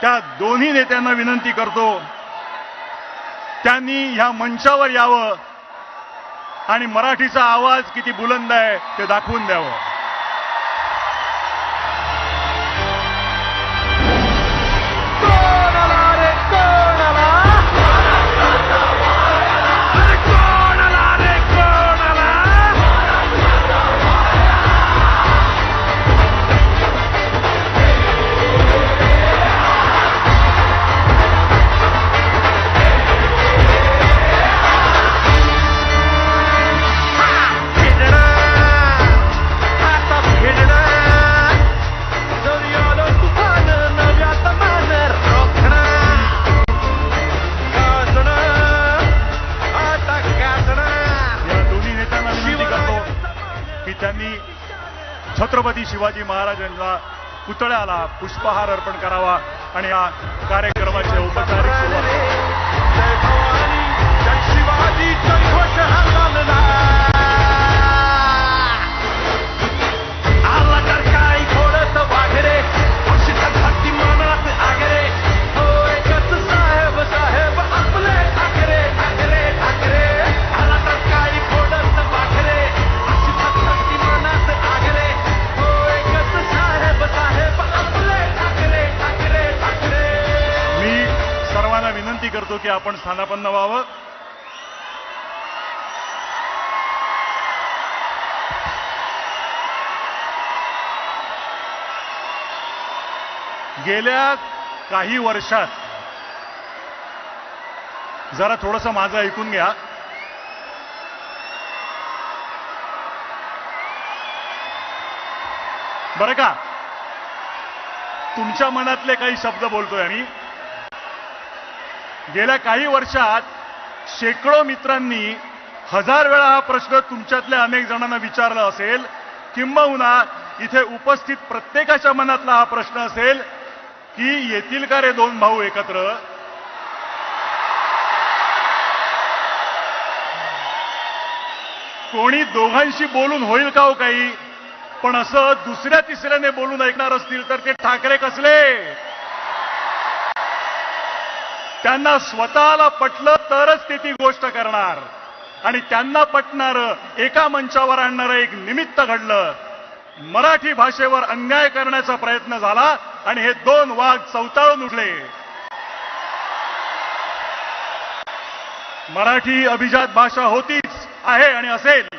त्या दोन्ही नेत्यांना विनंती करतो. त्यांनी ह्या मंचावर यावं आणि मराठीचा आवाज किती बुलंद आहे ते दाखवून द्यावं. की त्यांनी छत्रपती शिवाजी महाराजांना पुतळ्याला पुष्पहार अर्पण करावा आणि या कार्यक्रमाचे औपचारिक सुरुवात विनंती की आपण स्थानापन्न व्हावं. गेल्या काही वर्षात जरा थोडंसं माझं ऐकून घ्या. बरं का? तुमच्या मनातले काही शब्द बोलतोय आम्ही. गेल्या काही वर्षात शेकडो मित्रांनी हजार वेळा हा प्रश्न तुमच्यातल्या अनेक जणांना विचारला असेल किंबहुना इथे उपस्थित प्रत्येकाच्या मनातला हा प्रश्न असेल की येतील का रे दोन भाऊ एकत्र? कोणी दोघांशी बोलून होईल का हो काही? पण असं दुसऱ्या तिसऱ्याने बोलून ऐकणार असतील तर ते ठाकरे कसले? त्यांना स्वतःला पटलं तरच ते ती गोष्ट करणार. आणि त्यांना पटणार एका मंचावर आणणारं एक निमित्त घडलं. मराठी भाषेवर अन्याय करण्याचा प्रयत्न झाला आणि हे दोन वाघ चवताळून उठले. मराठी अभिजात भाषा होतीच आहे आणि असेल.